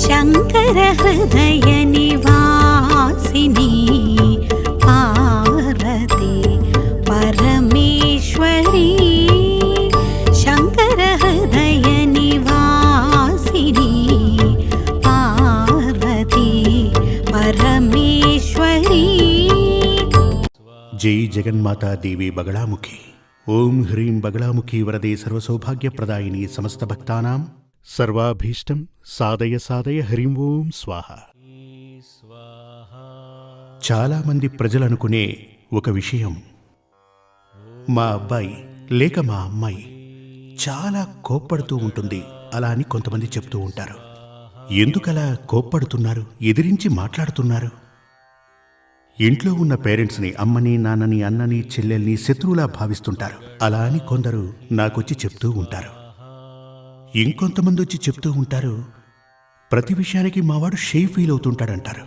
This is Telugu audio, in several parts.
शङ्करवासिनीश्वरीनिवासिनीश्वरी जै जगन्माता देवी बगलामुखी। ॐ ह्रीं बगलामुखी वरदे सर्वसौभाग्यप्रदायिनी समस्तभक्तानां సర్వాభీష్టం సాదయ సాదయ హరిం ఓం స్వాహ. చాలామంది ప్రజలనుకునే ఒక విషయం. మా అబ్బాయి లేక మా అమ్మాయి చాలా కోప్పడుతూ ఉంటుంది అలా అని కొంతమంది చెప్తూ ఉంటారు. ఎందుకలా కోప్పడుతున్నారు ఎదిరించి మాట్లాడుతున్నారు? ఇంట్లో ఉన్న పేరెంట్స్ని అమ్మని నాన్నని అన్నని చెల్లెల్ని శత్రువులా భావిస్తుంటారు. అలా అని కొందరు నాకొచ్చి చెప్తూ ఉంటారు. ఇంకొంతమంది వచ్చి చెప్తూ ఉంటారు ప్రతి విషయానికి మావాడు షే ఫీల్ అవుతుంటాడంటారు.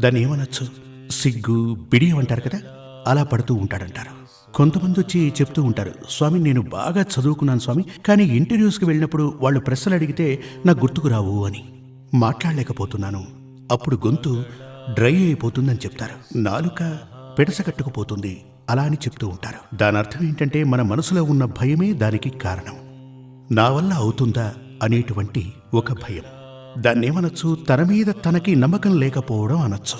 దాన్ని ఏమనొచ్చు? సిగ్గు బిడియం అంటారు కదా అలా పడుతూ ఉంటాడంటారు. కొంతమంది వచ్చి చెప్తూ ఉంటారు స్వామి నేను బాగా చదువుకున్నాను స్వామి కానీ ఇంటర్వ్యూస్కి వెళ్ళినప్పుడు వాళ్ళు ప్రశ్నలు అడిగితే నాకు గుర్తుకు రావు అని మాట్లాడలేకపోతున్నాను. అప్పుడు గొంతు డ్రై అయిపోతుందని చెప్తారు. నాలుక పెడసగట్టుకుపోతుంది అలా అని చెప్తూ ఉంటారు. దాని అర్థం ఏంటంటే మన మనసులో ఉన్న భయమే దానికి కారణం. నా వల్ల అవుతుందా అనేటువంటి ఒక భయం. దాన్నేమనొచ్చు? తన మీద తనకి నమ్మకం లేకపోవడం అనొచ్చు.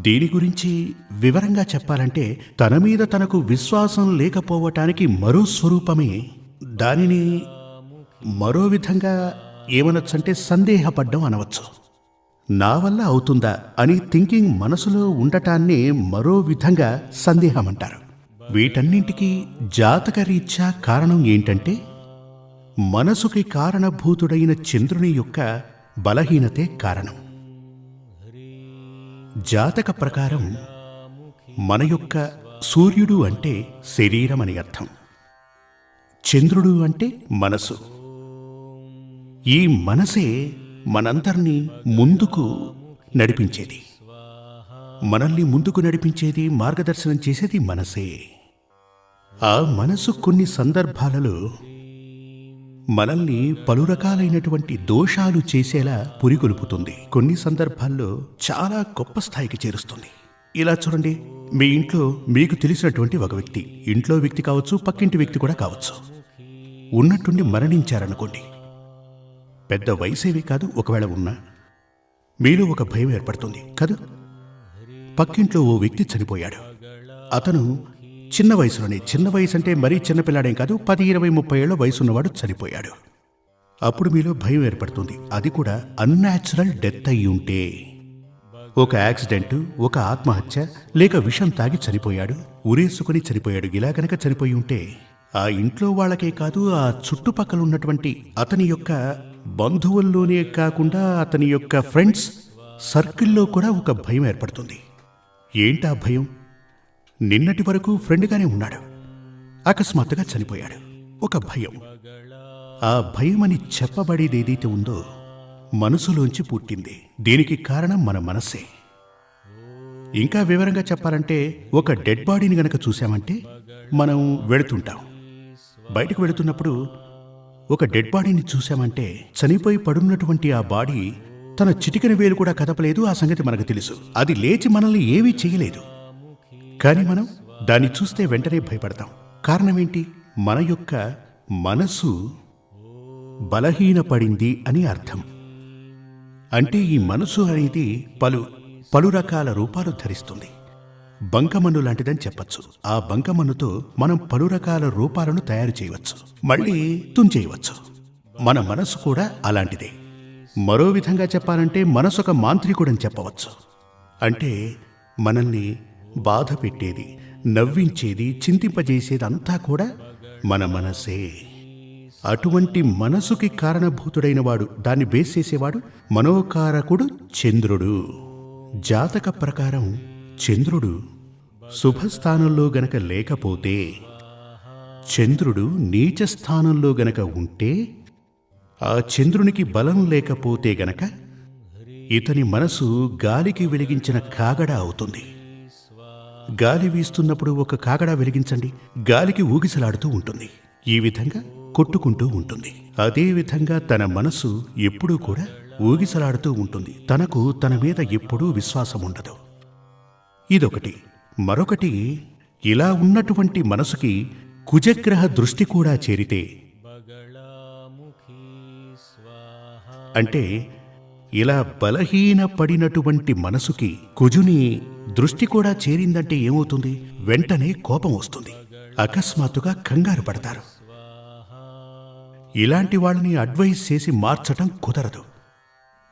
దీని గురించి వివరంగా చెప్పాలంటే తన మీద తనకు విశ్వాసం లేకపోవటానికి మరో స్వరూపమే. దానిని మరో విధంగా ఏమనొచ్చంటే సందేహపడ్డం అనవచ్చు. నా వల్ల అవుతుందా అని థింకింగ్ మనసులో ఉండటాన్నే మరో విధంగా సందేహం అంటారు. వీటన్నింటికీ జాతకరీత్యా కారణం ఏంటంటే మనసుకి కారణభూతుడైన చంద్రుని యొక్క బలహీనతే కారణం. జాతక ప్రకారం మన యొక్క సూర్యుడు అంటే శరీరం అని అర్థం. చంద్రుడు అంటే మనసు. ఈ మనసే మనందరినీ ముందుకు నడిపించేది. మనల్ని ముందుకు నడిపించేది మార్గదర్శనం చేసేది మనసే. ఆ మనసు కొన్ని సందర్భాలలో మనల్ని పలు రకాలైనటువంటి దోషాలు చేసేలా పురిగొలుపుతుంది. కొన్ని సందర్భాల్లో చాలా గొప్ప స్థాయికి చేరుస్తుంది. ఇలా చూడండి మీ ఇంట్లో మీకు తెలిసినటువంటి ఒక వ్యక్తి ఇంట్లో వ్యక్తి కావచ్చు పక్కింటి వ్యక్తి కూడా కావచ్చు. ఉన్నట్టుండి మరణించారనుకోండి. పెద్ద వయసేవి కాదు ఒకవేళ ఉన్నా మీలో ఒక భయం ఏర్పడుతుంది కదా? పక్కింట్లో ఓ వ్యక్తి చనిపోయాడు. అతను చిన్న వయసులోనే చిన్న వయసు అంటే మరీ చిన్నపిల్లాడేం కాదు పది ఇరవై ముప్పై ఏళ్ళ వయసున్నవాడు చనిపోయాడు. అప్పుడు మీలో భయం ఏర్పడుతుంది. అది కూడా అన్యాచురల్ డెత్ అయి ఉంటే. ఒక యాక్సిడెంట్ ఒక ఆత్మహత్య లేక విషం తాగి చనిపోయాడు ఉరేసుకుని చనిపోయాడు ఇలా గనక చనిపోయి ఉంటే ఆ ఇంట్లో వాళ్ళకే కాదు ఆ చుట్టుపక్కల ఉన్నటువంటి అతని యొక్క బంధువుల్లోనే కాకుండా అతని యొక్క ఫ్రెండ్స్ సర్కిల్లో కూడా ఒక భయం ఏర్పడుతుంది. ఏంటా భయం? నిన్నటి వరకు ఫ్రెండ్గానే ఉన్నాడు. అకస్మాత్తుగా చనిపోయాడు. ఒక భయం. ఆ భయం అని చెప్పబడేది ఏదైతే ఉందో మనసులోంచి పుట్టింది. దీనికి కారణం మన మనసే. ఇంకా వివరంగా చెప్పాలంటే ఒక డెడ్ బాడీని గనక చూసామంటే మనం వెళుతుంటాం. బయటకు వెళుతున్నప్పుడు ఒక డెడ్ బాడీని చూసామంటే చనిపోయి పడున్నటువంటి ఆ బాడీ తన చిటికన వేలు కూడా కదపలేదు. ఆ సంగతి మనకు తెలుసు. అది లేచి మనల్ని ఏమీ చేయలేదు. కానీ మనం దాన్ని చూస్తే వెంటనే భయపడతాం. కారణం ఏంటి మన యొక్క మనసు బలహీనపడింది అని అర్థం. అంటే ఈ మనసు అనేది పలు పలు రకాల రూపాలు ధరిస్తుంది. బంకమన్ను లాంటిదని చెప్పచ్చు. ఆ బంకమన్నుతో మనం పలు రకాల రూపాలను తయారు చేయవచ్చు. మళ్ళీ తుంచేయవచ్చు. మన మనసు కూడా అలాంటిదే. మరో విధంగా చెప్పాలంటే మనసు ఒక మాంత్రికుడని చెప్పవచ్చు. అంటే మనల్ని బాధ పెట్టేది నవ్వించేది చింతింపజేసేది అంతా కూడా మన మనసే. అటువంటి మనసుకి కారణభూతుడైన వాడు దాన్ని బేస్ చేసేవాడు మనోకారకుడు చంద్రుడు. జాతక ప్రకారం చంద్రుడు శుభస్థానంలో గనక లేకపోతే చంద్రుడు నీచ స్థానంలో గనక ఉంటే ఆ చంద్రునికి బలం లేకపోతే గనక ఇతని మనసు గాలికి వెలిగించిన కాగడ అవుతుంది. గాలి వీస్తున్నప్పుడు ఒక కాగడా వెలిగించండి. గాలికి ఊగిసలాడుతూ ఉంటుంది. ఈ విధంగా కొట్టుకుంటూ ఉంటుంది. అదే విధంగా తన మనసు ఎప్పుడూ కూడా ఊగిసలాడుతూ ఉంటుంది. తనకు తన మీద ఎప్పుడూ విశ్వాసం ఉండదు. ఇదొకటి. మరొకటి ఇలా ఉన్నటువంటి మనసుకి కుజగ్రహ దృష్టి కూడా చేరితే అంటే ఇలా బలహీన పడినటువంటి మనసుకి కుజుని దృష్టి కూడా చేరిందంటే ఏమవుతుంది? వెంటనే కోపం వస్తుంది. అకస్మాత్తుగా కంగారు పడతారు. ఇలాంటి వాళ్ళని అడ్వైస్ చేసి మార్చటం కుదరదు.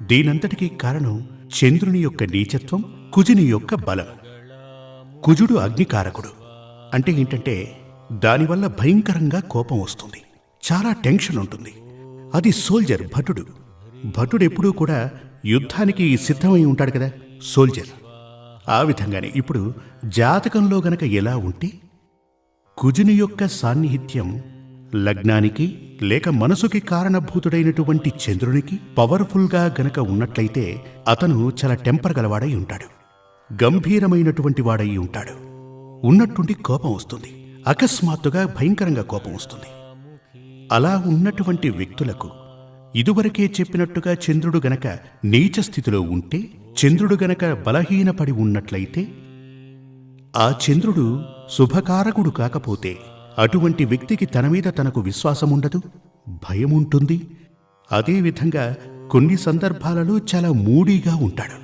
దీనంతటికీ కారణం చంద్రుని యొక్క నీచత్వం కుజుని యొక్క బలం. కుజుడు అగ్నికారకుడు. అంటే ఏంటంటే దానివల్ల భయంకరంగా కోపం వస్తుంది. చాలా టెన్షన్ ఉంటుంది. అది సోల్జర్ భటుడు. భటుడెప్పుడూ కూడా యుద్ధానికి సిద్ధమై ఉంటాడు కదా సోల్జర్. ఆ విధంగానే ఇప్పుడు జాతకంలో గనక ఎలా ఉంటే కుజుని యొక్క సాన్నిహిత్యం లగ్నానికి లేక మనసుకి కారణభూతుడైనటువంటి చంద్రునికి పవర్ఫుల్గా గనక ఉన్నట్లయితే అతను చాలా టెంపర్ గలవాడై ఉంటాడు. గంభీరమైనటువంటి వాడై ఉంటాడు. ఉన్నట్టుండి కోపం వస్తుంది. అకస్మాత్తుగా భయంకరంగా కోపం వస్తుంది. అలా ఉన్నటువంటి వ్యక్తులకు ఇదివరకే చెప్పినట్టుగా చంద్రుడు గనక నీచ స్థితిలో ఉంటే చంద్రుడు గనక బలహీనపడి ఉన్నట్లయితే ఆ చంద్రుడు శుభకారకుడు కాకపోతే అటువంటి వ్యక్తికి తన మీద తనకు విశ్వాసముండదు భయముంటుంది. అదేవిధంగా కొన్ని సందర్భాలలో చాలా మూడీగా ఉంటాడు.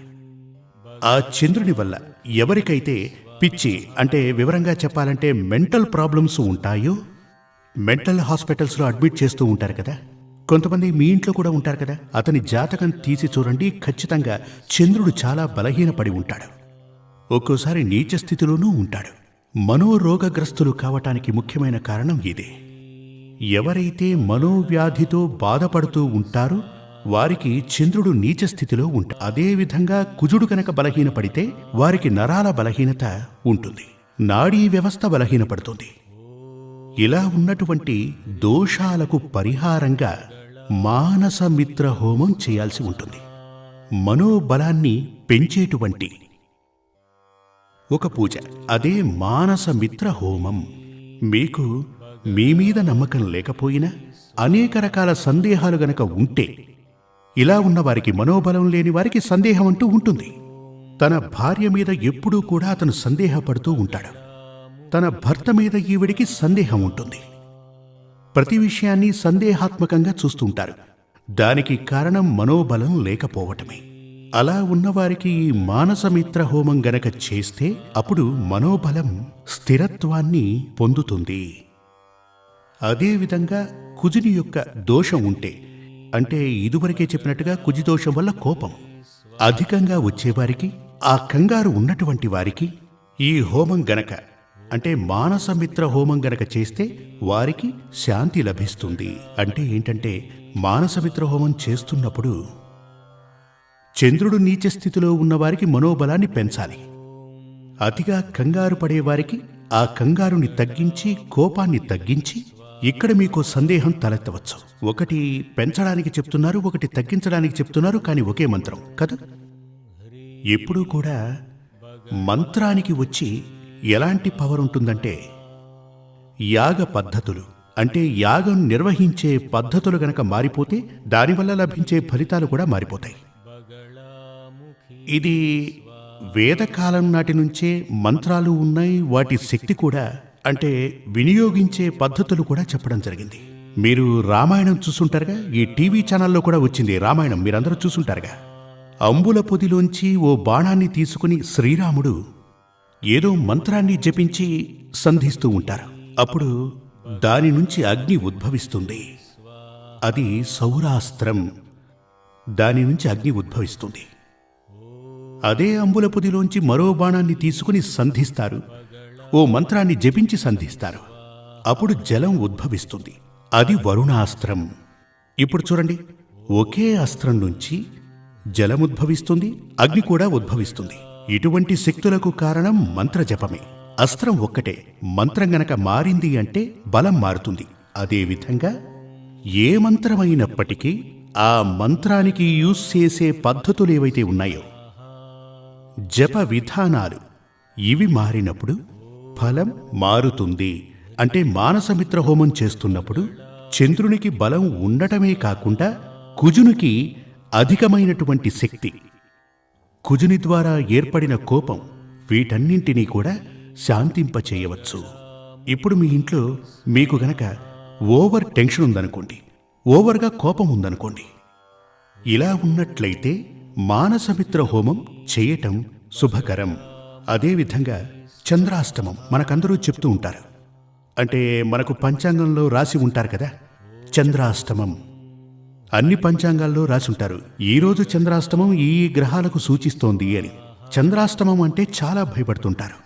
ఆ చంద్రుని వల్ల ఎవరికైతే పిచ్చి అంటే వివరంగా చెప్పాలంటే మెంటల్ ప్రాబ్లమ్స్ ఉంటాయో మెంటల్ హాస్పిటల్స్లో అడ్మిట్ చేస్తూ ఉంటారు కదా. కొంతమంది మీ ఇంట్లో కూడా ఉంటారు కదా? అతని జాతకం తీసి చూడండి ఖచ్చితంగా చంద్రుడు చాలా బలహీనపడి ఉంటాడు. ఒక్కోసారి నీచ స్థితిలోనూ ఉంటాడు. మనోరోగగ్రస్తులు కావటానికి ముఖ్యమైన కారణం ఇదే. ఎవరైతే మనోవ్యాధితో బాధపడుతూ ఉంటారో వారికి చంద్రుడు నీచ స్థితిలో ఉంటా అదేవిధంగా కుజుడు కనుక బలహీనపడితే వారికి నరాల బలహీనత ఉంటుంది. నాడీ వ్యవస్థ బలహీనపడుతుంది. ఇలా ఉన్నటువంటి దోషాలకు పరిహారంగా మానసమిత్ర హోమం చేయాల్సి ఉంటుంది. మనోబలాన్ని పెంచేటువంటి ఒక పూజ. అదే మానసమిత్ర హోమం. మీకు మీ మీద నమ్మకం లేకపోయినా అనేక రకాల సందేహాలు గనక ఉంటే ఇలా ఉన్న వారికి మనోబలం లేని వారికి సందేహం అంటూ ఉంటుంది. తన భార్య మీద ఎప్పుడూ కూడా అతను సందేహపడుతూ ఉంటాడు. తన భర్త మీద ఈవిడికి సందేహం ఉంటుంది. ప్రతి విషయాన్ని సందేహాత్మకంగా చూస్తుంటారు. దానికి కారణం మనోబలం లేకపోవటమే. అలా ఉన్నవారికి ఈ మానసమిత్ర హోమం గనక చేస్తే అప్పుడు మనోబలం స్థిరత్వాన్ని పొందుతుంది. అదేవిధంగా కుజుని యొక్క దోషం ఉంటే అంటే ఇదివరకే చెప్పినట్టుగా కుజి దోషం వల్ల కోపం అధికంగా వచ్చేవారికి ఆ కంగారు ఉన్నటువంటి వారికి ఈ హోమం గనక అంటే మానసమిత్ర హోమం గనక చేస్తే వారికి శాంతి లభిస్తుంది. అంటే ఏంటంటే మానసమిత్ర హోమం చేస్తున్నప్పుడు చంద్రుడు నీచ స్థితిలో ఉన్నవారికి మనోబలాన్ని పెంచాలి. అతిగా కంగారు పడేవారికి ఆ కంగారుని తగ్గించి కోపాన్ని తగ్గించి ఇక్కడ మీకు సందేహం తలెత్తవచ్చు. ఒకటి పెంచడానికి చెప్తున్నారు ఒకటి తగ్గించడానికి చెప్తున్నారు కానీ ఒకే మంత్రం కదా? ఎప్పుడూ కూడా మంత్రానికి వచ్చి ఎలాంటి పవర్ ఉంటుందంటే యాగ పద్ధతులు. అంటే యాగం నిర్వహించే పద్ధతులు గనక మారిపోతే దానివల్ల లభించే ఫలితాలు కూడా మారిపోతాయి. ఇది వేదకాలం నాటి నుంచే మంత్రాలు ఉన్నాయి వాటి శక్తి కూడా అంటే వినియోగించే పద్ధతులు కూడా చెప్పడం జరిగింది. మీరు రామాయణం చూసుంటారుగా? ఈ టీవీ ఛానల్లో కూడా వచ్చింది రామాయణం మీరందరూ చూసుంటారుగా? అంబుల పొదిలోంచి ఓ బాణాన్ని తీసుకుని శ్రీరాముడు ఏదో మంత్రాన్ని జపించి సంధిస్తూ ఉంటారు. అప్పుడు దాని నుంచి అగ్ని ఉద్భవిస్తుంది. అది సౌరాస్త్రం. దాని నుంచి అగ్ని ఉద్భవిస్తుంది. అదే అంబుల పొదిలోంచి మరో బాణాన్ని తీసుకుని సంధిస్తారు. ఓ మంత్రాన్ని జపించి సంధిస్తారు. అప్పుడు జలం ఉద్భవిస్తుంది. అది వరుణాస్త్రం. ఇప్పుడు చూడండి. ఒకే అస్త్రం నుంచి జలం ఉద్భవిస్తుంది అగ్ని కూడా ఉద్భవిస్తుంది. ఇటువంటి శక్తులకు కారణం మంత్రజపమే. అస్త్రం ఒక్కటే మంత్రం గనక మారింది అంటే బలం మారుతుంది. అదేవిధంగా ఏ మంత్రమైనప్పటికీ ఆ మంత్రానికి యూజ్ చేసే పద్ధతులు ఏవైతే ఉన్నాయో జప విధానాలు ఇవి మారినప్పుడు ఫలం మారుతుంది. అంటే మానసమిత్ర హోమం చేస్తున్నప్పుడు చంద్రునికి బలం ఉండటమే కాకుండా కుజునికి అధికమైనటువంటి శక్తి కుజుని ద్వారా ఏర్పడిన కోపం వీటన్నింటినీ కూడా శాంతింపచేయవచ్చు. ఇప్పుడు మీ ఇంట్లో మీకు గనక ఓవర్ టెన్షన్ ఉందనుకోండి ఓవర్గా కోపం ఉందనుకోండి. ఇలా ఉన్నట్లయితే మానసమిత్ర హోమం చేయటం శుభకరం. అదేవిధంగా చంద్రాష్టమం మనకందరూ చెప్తూ ఉంటారు. అంటే మనకు పంచాంగంలో రాసి ఉంటారు కదా చంద్రాష్టమం. అన్ని పంచాంగాల్లో రాసుంటారు. ఈరోజు చంద్రాష్టమం ఈ గ్రహాలకు సూచిస్తోంది అని. చంద్రాష్టమం అంటే చాలా భయపడుతుంటారు.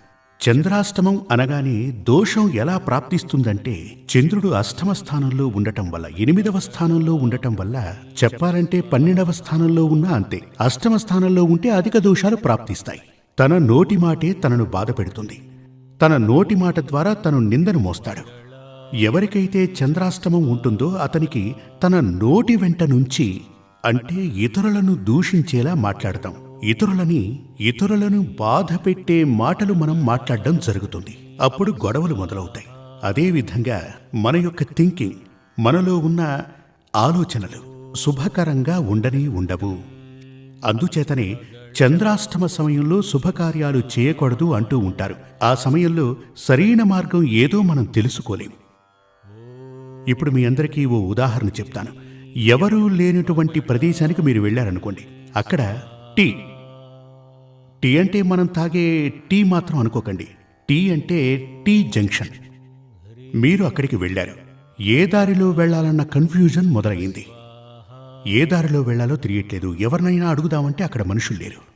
చంద్రాష్టమం అనగానే దోషం ఎలా ప్రాప్తిస్తుందంటే చంద్రుడు అష్టమ స్థానంలో ఉండటం వల్ల ఎనిమిదవ స్థానంలో ఉండటం వల్ల చెప్పాలంటే పన్నెండవ స్థానంలో ఉన్నా అంతే. అష్టమ స్థానంలో ఉంటే అధిక దోషాలు ప్రాప్తిస్తాయి. తన నోటి మాటే తనను బాధ పెడుతుంది తన నోటి మాట ద్వారా తను నిందను మోస్తాడు. ఎవరికైతే చంద్రాష్టమం ఉంటుందో అతనికి తన నోటి వెంట నుంచి అంటే ఇతరులను దూషించేలా మాట్లాడతాం. ఇతరులని ఇతరులను బాధ పెట్టే మాటలు మనం మాట్లాడడం జరుగుతుంది. అప్పుడు గొడవలు మొదలవుతాయి. అదేవిధంగా మన యొక్క థింకింగ్ మనలో ఉన్న ఆలోచనలు శుభకరంగా ఉండని ఉండవు. అందుచేతనే చంద్రాష్టమ సమయంలో శుభకార్యాలు చేయకూడదు అంటూ ఉంటారు. ఆ సమయంలో సరైన మార్గం ఏదో మనం తెలుసుకోలేం. ఇప్పుడు మీ అందరికీ ఓ ఉదాహరణ చెప్తాను. ఎవరూ లేనటువంటి ప్రదేశానికి మీరు వెళ్ళారనుకోండి అక్కడ టీ. టీ అంటే మనం తాగే టీ మాత్రం అనుకోకండి. టీ అంటే టీ జంక్షన్. మీరు అక్కడికి వెళ్ళారు. ఏ దారిలో వెళ్ళాలన్న కన్ఫ్యూజన్ మొదలయ్యింది ఏ దారిలో వెళ్ళాలో తెలియట్లేదు. ఎవరినైనా అడుగుదామంటే అక్కడ మనుషులు లేరు.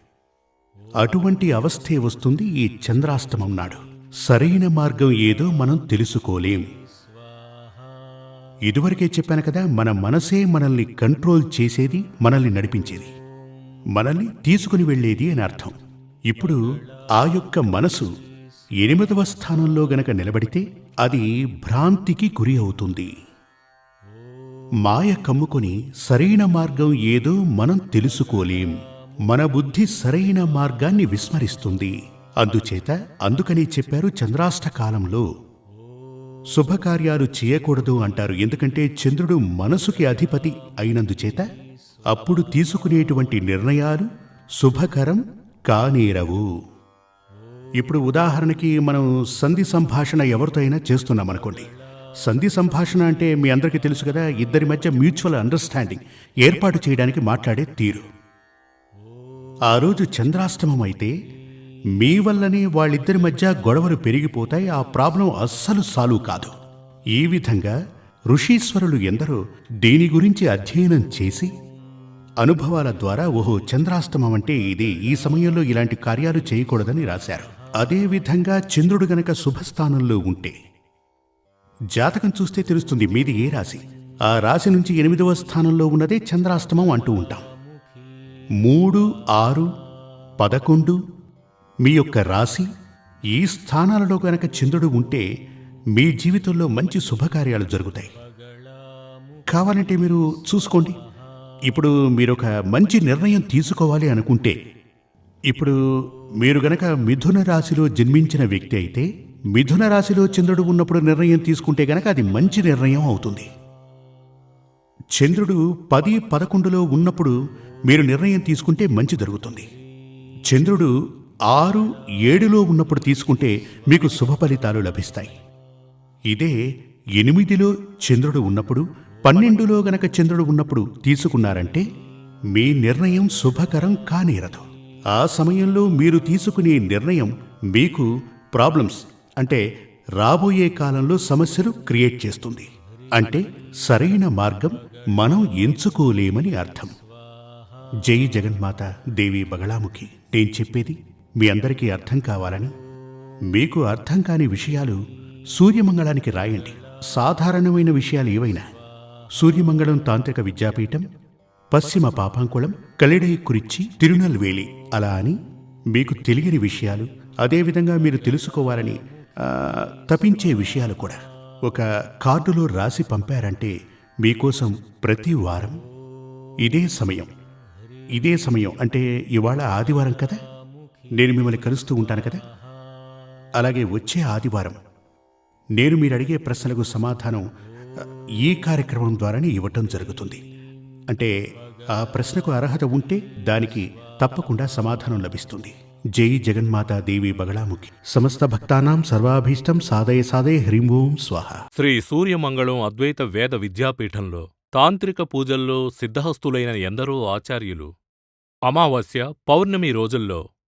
అటువంటి అవస్థే వస్తుంది ఈ చంద్రాస్తమం నాడు. సరైన మార్గం ఏదో మనం తెలుసుకోలేం. ఇదివరకే చెప్పాను కదా మన మనసే మనల్ని కంట్రోల్ చేసేది మనల్ని నడిపించేది. మనల్ని తీసుకుని వెళ్ళేది అని అర్థం. ఇప్పుడు ఆ యొక్క మనసు ఎనిమిదవ స్థానంలో గనక నిలబడితే అది భ్రాంతికి గురి అవుతుంది. మాయ కమ్ముకొని సరైన మార్గం ఏదో మనం తెలుసుకోలేం. మన బుద్ధి సరైన మార్గాన్ని విస్మరిస్తుంది. అందుచేత అందుకని చెప్పారు చంద్రాష్ట కాలంలో శుభకార్యాలు చేయకూడదు అంటారు. ఎందుకంటే చంద్రుడు మనసుకి అధిపతి అయినందుచేత అప్పుడు తీసుకునేటువంటి నిర్ణయాలు శుభకరం కానేరవు. ఇప్పుడు ఉదాహరణకి మనం సంధి సంభాషణ ఎవరితో అయినా చేస్తున్నాం అనుకోండి. సంధి సంభాషణ అంటే మీ అందరికీ తెలుసు కదా ఇద్దరి మధ్య మ్యూచువల్ అండర్స్టాండింగ్ ఏర్పాటు చేయడానికి మాట్లాడే తీరు. ఆ రోజు చంద్రాష్టమం అయితే మీ వల్లనే వాళ్ళిద్దరి మధ్య గొడవలు పెరిగిపోతాయి ఆ ప్రాబ్లం అస్సలు సాల్వ్ కాదు. ఈ విధంగా ఋషీశ్వరులు ఎందరో దీని గురించి అధ్యయనం చేసి అనుభవాల ద్వారా ఓహో చంద్రాష్టమం అంటే ఇది ఈ సమయంలో ఇలాంటి కార్యాలు చేయకూడదని రాశారు. అదేవిధంగా చంద్రుడు గనక శుభస్థానంలో ఉంటే జాతకం చూస్తే తెలుస్తుంది మీది ఏ రాశి. ఆ రాశి నుంచి ఎనిమిదవ స్థానంలో ఉన్నదే చంద్రాష్టమం అంటూ ఉంటాం. మూడు ఆరు పదకొండు మీ యొక్క రాశి ఈ స్థానాలలో గనక చంద్రుడు ఉంటే మీ జీవితంలో మంచి శుభకార్యాలు జరుగుతాయి. కావాలంటే మీరు చూసుకోండి. ఇప్పుడు మీరు ఒక మంచి నిర్ణయం తీసుకోవాలి అనుకుంటే ఇప్పుడు మీరు గనక మిథున రాశిలో జన్మించిన వ్యక్తి అయితే మిథున రాశిలో చంద్రుడు ఉన్నప్పుడు నిర్ణయం తీసుకుంటే గనక అది మంచి నిర్ణయం అవుతుంది. చంద్రుడు పది పదకొండులో ఉన్నప్పుడు మీరు నిర్ణయం తీసుకుంటే మంచి జరుగుతుంది. చంద్రుడు ఆరు ఏడులో ఉన్నప్పుడు తీసుకుంటే మీకు శుభ ఫలితాలు లభిస్తాయి. ఇదే ఎనిమిదిలో చంద్రుడు ఉన్నప్పుడు పన్నెండులో గనక చంద్రుడు ఉన్నప్పుడు తీసుకున్నారంటే మీ నిర్ణయం శుభకరం కానేరదు ఆ సమయంలో మీరు తీసుకునే నిర్ణయం మీకు ప్రాబ్లమ్స్ అంటే రాబోయే కాలంలో సమస్యలు క్రియేట్ చేస్తుంది. అంటే సరైన మార్గం మనం ఎంచుకోలేమని అర్థం. జై జగన్మాత దేవి బగళాముఖి. నేను చెప్పేది మీ అందరికీ అర్థం కావాలని మీకు అర్థం కాని విషయాలు సూర్యమంగళానికి రాయండి. సాధారణమైన విషయాలు ఏవైనా? సూర్యమంగళం తాంత్రిక విద్యాపీఠం పశ్చిమ పాపాంకుళం కలిడై కురిచి తిరునల్వేలి అలా అని మీకు తెలియని విషయాలు అదేవిధంగా మీరు తెలుసుకోవాలని తపించే విషయాలు కూడా. ఒక కార్డులో రాసి పంపారంటే మీకోసం ప్రతి వారం ఇదే సమయం. ఇదే సమయం అంటే ఇవాళ ఆదివారం కదా? నేను మిమ్మల్ని కలుస్తూ ఉంటాను కదా? అలాగే వచ్చే ఆదివారం నేను మీరు అడిగే ప్రశ్నలకు సమాధానం ఈ కార్యక్రమం ద్వారానే ఇవ్వటం జరుగుతుంది. అంటే ఆ ప్రశ్నకు అర్హత ఉంటే దానికి తప్పకుండా సమాధానం లభిస్తుంది. జై జగన్మాతా దేవి బగళాముఖి. సమస్త భక్తానాం సర్వాభీష్టం సాదయ సాదయ హ్రీం ఓం స్వాహ. శ్రీ సూర్యమంగళం అద్వైత వేద విద్యాపీఠంలో తాంత్రిక పూజల్లో సిద్ధహస్తులైన ఎందరో ఆచార్యులు. అమావాస్య పౌర్ణమి రోజుల్లో